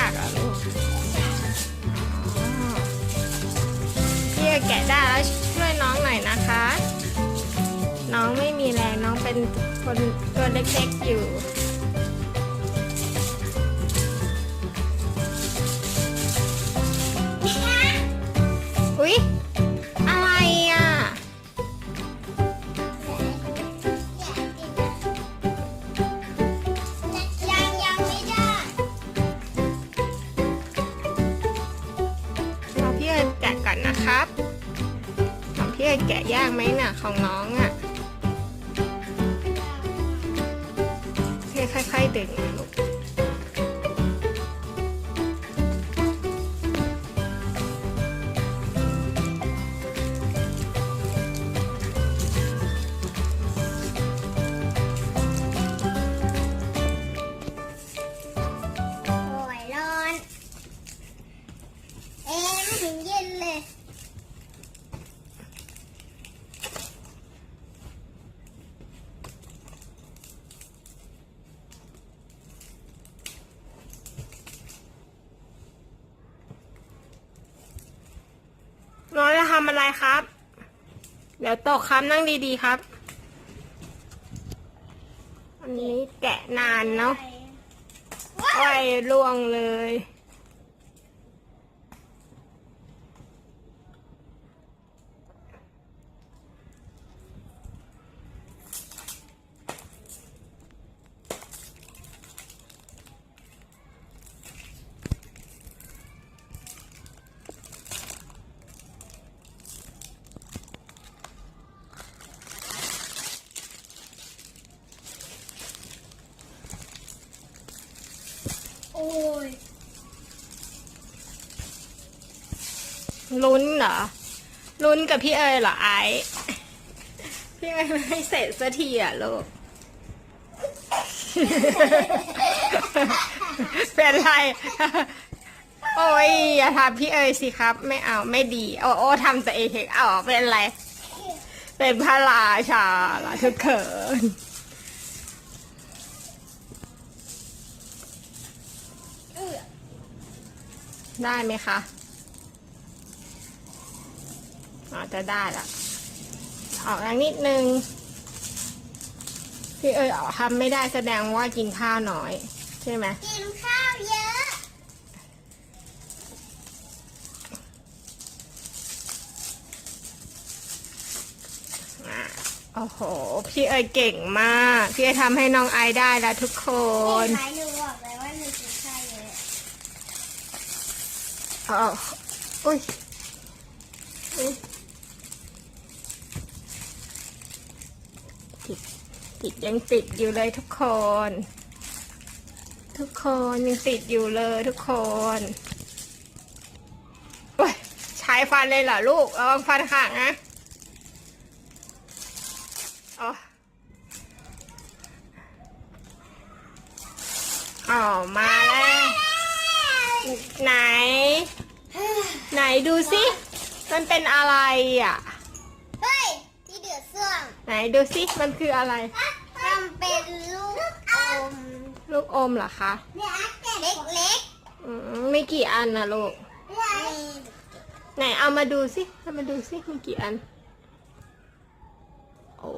ากเหรอลูกพี่แกะได้แล้วช่วยน้องหน่อยนะคะ น้องไม่มีแรงน้องเป็นคนตัวเล็กๆอยู่ แกะยากไหมน่ะของน้องอะค่อยๆดึง ทำอะไรครับ เดี๋ยวตกครับนั่งดีๆครับ อันนี้แกะนานเนาะโอ้ยล่วงเลย ยลุ้นเหรอ ลุ้นกับพี่เอ๋ยเหรอไอซ์พี่เอ๋ยไม่เสร็จสักทีอะลูก เป็นไร โอ้ยอย่าทำพี่เอ๋ยสิครับ ไม่เอาไม่ดี โอ้โอ้ทำตัวเองเองเอาเป็นไร เป็นพระราชาละทุกเขิน ได้ไหมคะอาจจะได้ละออกแรงนิดนึง พี่เอ๋ยออกทำไม่ได้แสดงว่ากินข้าวน้อย ใช่ไหมกินข้าวเยอะอะโอ้โห พี่เอ๋ยเก่งมาก พี่เอ๋ยทำให้น้องไอได้แล้วทุกคนเห็นไหมหนูบอกเลยว่าหนูกินข้าวเยอะ อ๋ออุ้ยอุ๊ยติดติดยังติดอยู่เลยทุกคน ทุกคนยังติดอยู่เลยทุกคนโอ้ยใช้ฟันเลยเหรอลูกระวังฟันหักนะอ๋ออ๋อมาแล้วไหน ไหนดูสิ มันเป็นอะไรอะ เฮ้ยที่เดือดเสื่อมไหนดูสิ มันคืออะไร มันเป็นลูกอมลูกอมเหรอคะเล็กอืมมีกี่อันนะลูก ๆไหนเอามาดูสิเอามาดูสิมีกี่อัน โอ้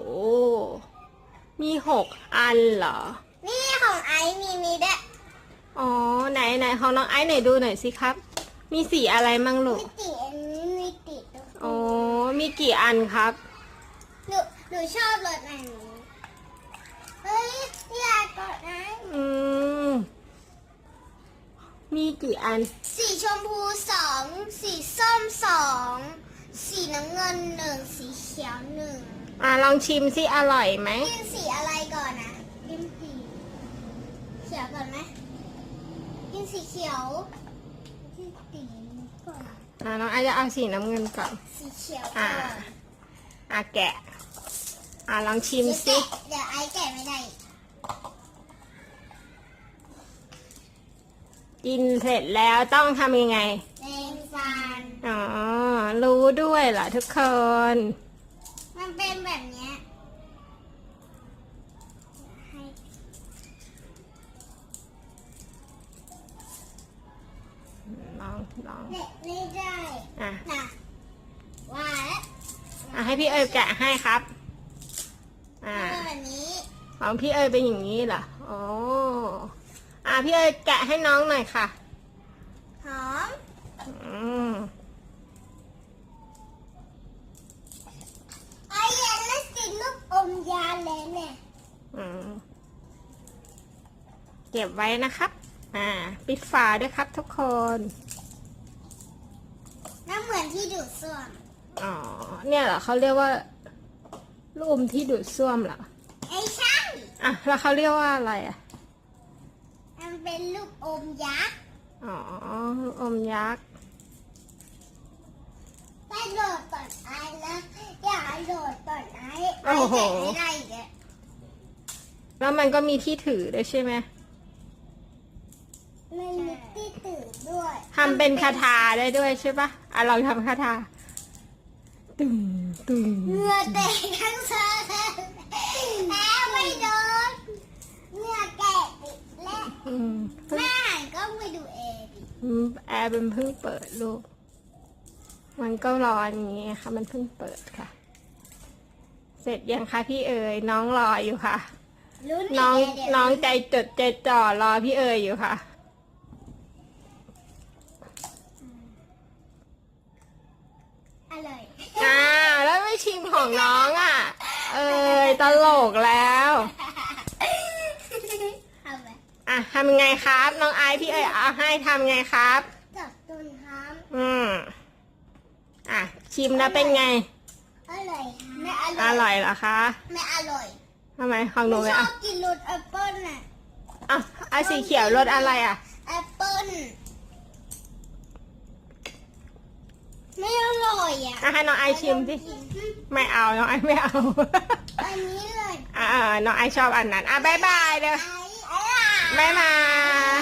มีหกอันเหรอ นี่ของไอซ์มีมีด้วยอ๋อ ไหนไหนของน้องไอซ์ไหนดูหน่อยสิครับ มีสีอะไรมั่งลูมีกติดอันนี้มีติดด้วยอ๋อ มีกี่อันครับ หนูหนูชอบรสอันนี้เฮ้ยอยากกดนะอืม มีกี่อัน สีชมพูสองสีส้มสองสีน้ำเงินหนึ่งสีเขียวหนึ่งอะลองชิมสิอร่อยไหม กินสีอะไรก่อนนะกินสีเขียวก่อนไหมกินสีเขียวกินสี ก่อนอะน้องไอซ์จะเอาสีน้ำเงินก่อน สีเขียวอ่าก่อนอะแกะ อะลองชิมเดี๋ยวสิแกะเดี๋ยวไอ้แกะไม่ได้กินเสร็จแล้วต้องทำยังไงแดงฟัน อ๋อ รู้ด้วยเหรอทุกคน มันเป็นแบบ ไม่ได้อะนะว่าแล้วอะให้พี่เอ๋ยแกะให้ครับ อ่าแล้ววันนี้ของพี่เอ๋ยเป็นอย่างนี้เหรอโอ้อะพี่เอ๋ยแกะให้น้องหน่อยค่ะหอมอืมไอ้ยันน่ะสิลูกอมยาเลยเนี่ยอืมเก็บไว้นะครับ อ่า ปิดฝาด้วยครับทุกคนน้ำเหมือน ที่ดูดซ่วมอ๋อ เนี่ยเหรอเขาเรียกว่าลูกอมที่ดูดซ่วมเหรอ ไอ้ใช่ อะ แล้วเขาเรียกว่าอะไรอะ มันเป็นลูกอมยักษ์อ๋อลูกอมยักษ์ ไปโหลดก่อนไอ้นะอย่าโหลดก่อนไอ้โอ้โหไแกะไม่ได้อีกอะแล้วมันก็มีที่ถือด้วยใช่ไหมมันมีที่ ตื่นด้วยทำเป็นคาถาได้ด้วยใช่ปะอะลองทำคาถาตึงตึงเหงื่อแตกทั้งเซิร์แม่ไม่โดนเหงื่อแตกอีกแล้วอืมแม่ก็ไปดูเอดิอืมแอร์เป็นเพิ่งเปิดลูก มันก็ร้อนอย่างนี้ค่ะ มันเพิ่งเปิดค่ะ เสร็จยังคะพี่เอ๋ยน้องรออยู่ค่ะลุ้นน้องเดี๋ยว น้องใจจดใจจ่อรอพี่เอ๋ยอยู่ค่ะ อร่อย อ้าวแล้วไม่ชิมของน้องอะ เอ้ยตลกแล้วทำไหมอะทำยังไงครับ น้องไอซ์พี่เอ๋ยเอาให้ทำไงครับ จับตุนครับอืมอะชิมแล้วเป็นไง อร่อยไม่ออร่อยร่อยเหรอคะไม่อร่อยทำไมของหนูไม่ไม่ชออะบกินรสแอปเปิ้ลน่ะอะเอาสีเขียวรสอะไรอะ แอปเปิ้ลไม่อร่อยอะอะให้น้องไอซ์ชิมสิ ไม่ เอาน้องไอซ์ไม่เอา อันนี้เลยอ่าน้องไอซ์ชอบอันนั้น อะบายบายเด้อไอ้อะไรบายบาย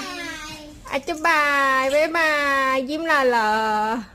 ไอ้อาจจะบายบายบาย ยิ้มหล่อๆ